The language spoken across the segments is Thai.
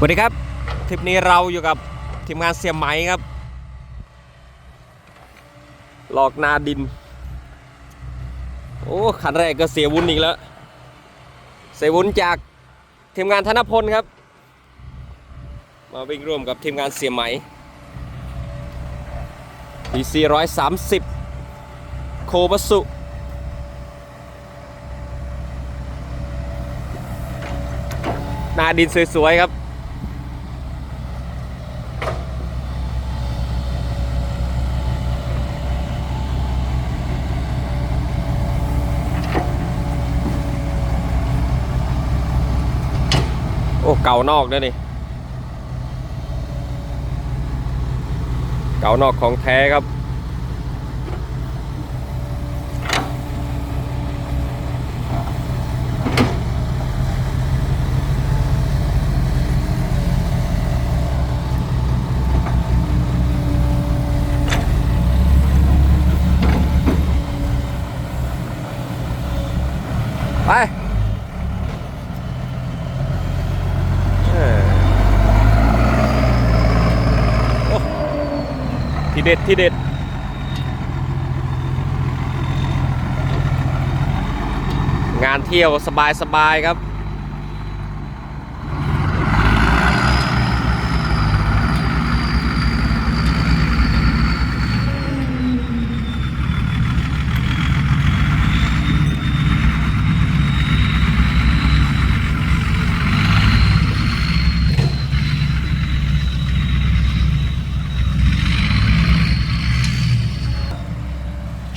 สวัสดีครับทริปนี้เราอยู่กับทีมงานเสียมไหมครับ หลอกนาดิน โอ้คันแรกก็เสียวุ้นอีกแล้ว เสียวุ้นจากทีมงานธนพลครับ มาวิ่งร่วมกับทีมงานเสียไหม PC 130 โคบัสุนาดินสวยๆครับ เก่านอกด้วยนี่ เก่านอกของแท้ครับ เด็ดที่เด็ด งานเที่ยวสบายสบายๆครับ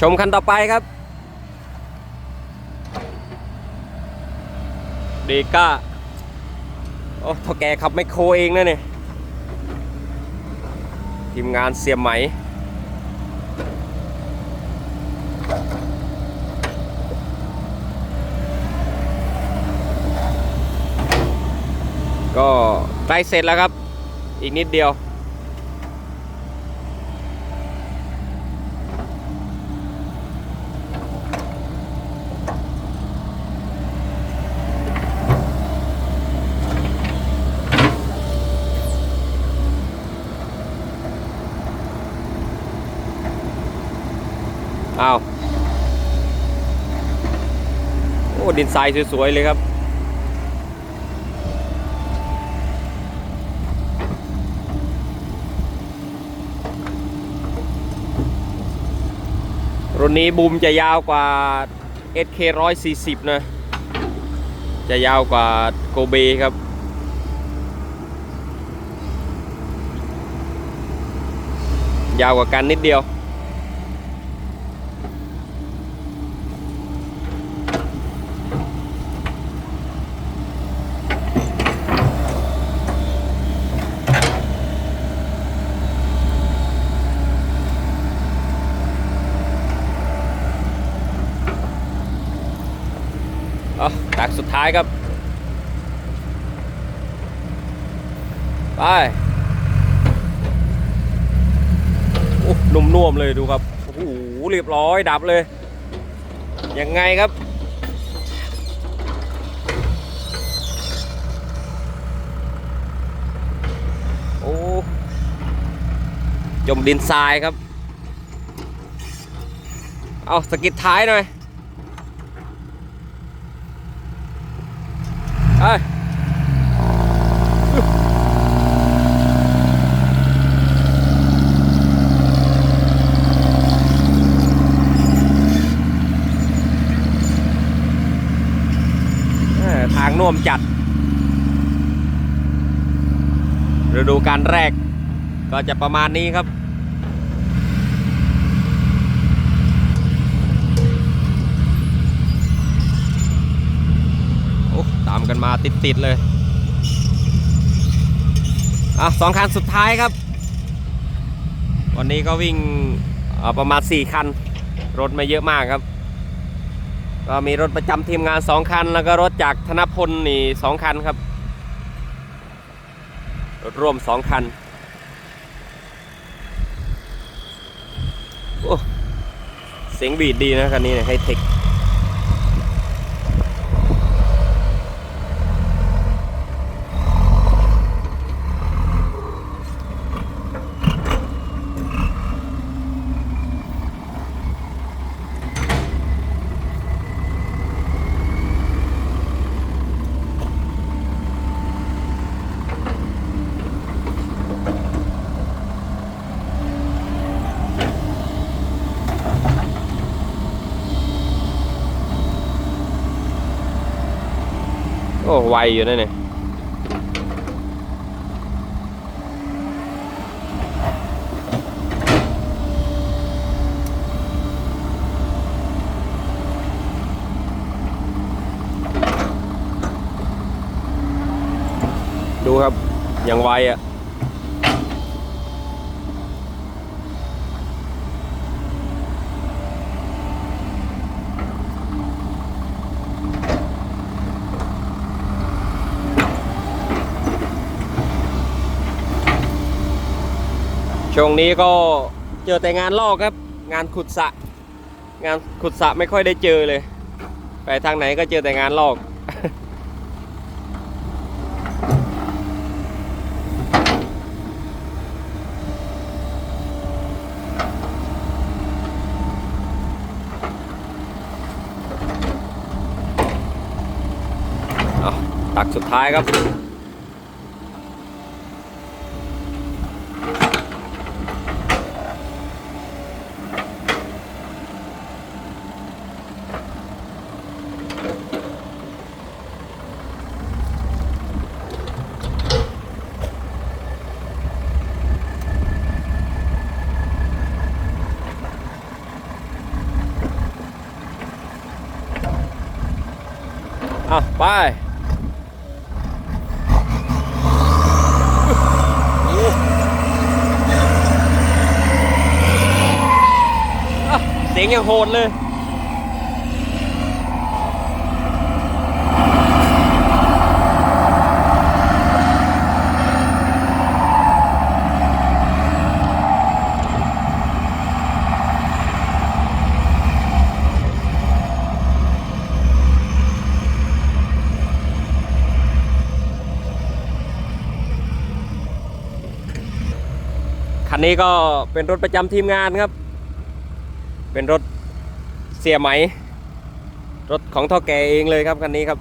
ชมคันต่อไปครับเดก้า โอ้ท่าแกขับไมโครเองนะเนี่ย ทีมงานเสียมไหม ก็ใกล้เสร็จแล้วครับ อีกนิดเดียว อ้าวโอ้ดินทรายสวย ๆ เลยครับรุ่นนี้บูมจะยาวกว่า SK 140 นะ จะยาวกว่าโกเบครับ ยาวกว่ากันนิดเดียว เอาตักสุด ท้ายครับ ไปโอ้นุ่มน่วมเลยดูครับ โอ้โหเรียบร้อยดับเลย ยังไงครับโอ้จมดินทรายครับ เอาสกิดท้ายหน่อย ไปเอ้อทาง น่วมจัด ฤดูการแรกก็จะประมาณนี้ครับ โอ้ตามกันมาติด ๆ เลยอะสองคันสุดท้ายครับ วันนี้ก็วิ่งประมาณ 4 คัน รถไม่เยอะมากครับ ก็มีรถประจำทีมงาน 2 คัน แล้วก็รถจากธนพลนี่สองคันครับ รถร่วม 2 คัน โอ้ เสียงบีดดีนะคันนี้เนี่ยไฮเทค โอ้ไวอยู่นั่นเนี่ยดูครับ อย่างไวอะ่ะ ช่วงนี้ก็เจอแต่งานลอกครับ งานขุดสะ งานขุดสะไม่ค่อยได้เจอเลย ไปทางไหนก็เจอแต่งานลอก ตักสุดท้ายครับ อะไปโอ้เสียงยังโหดเลย นนี้ก็เป็นรถประจำทีมงานครับ เป็นรถเสียไหม รถของท่อแกเองเลยครับคันนี้ครับ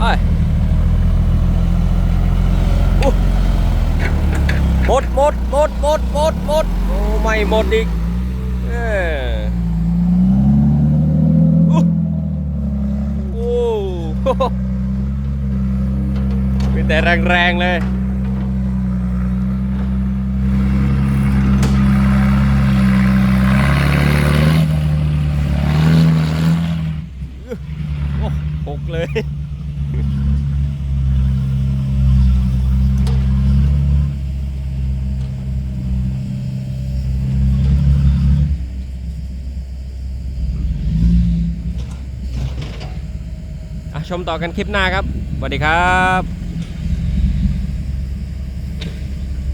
ไปอู้หมดหมดหมดหมดหมดหมดโอ้ไม่ หมดอีกเอออู้โอ้โหมีแต่แรงๆเลยโอ้หกเลย ชมต่อกันคลิปหน้าครับสวัสดีครับ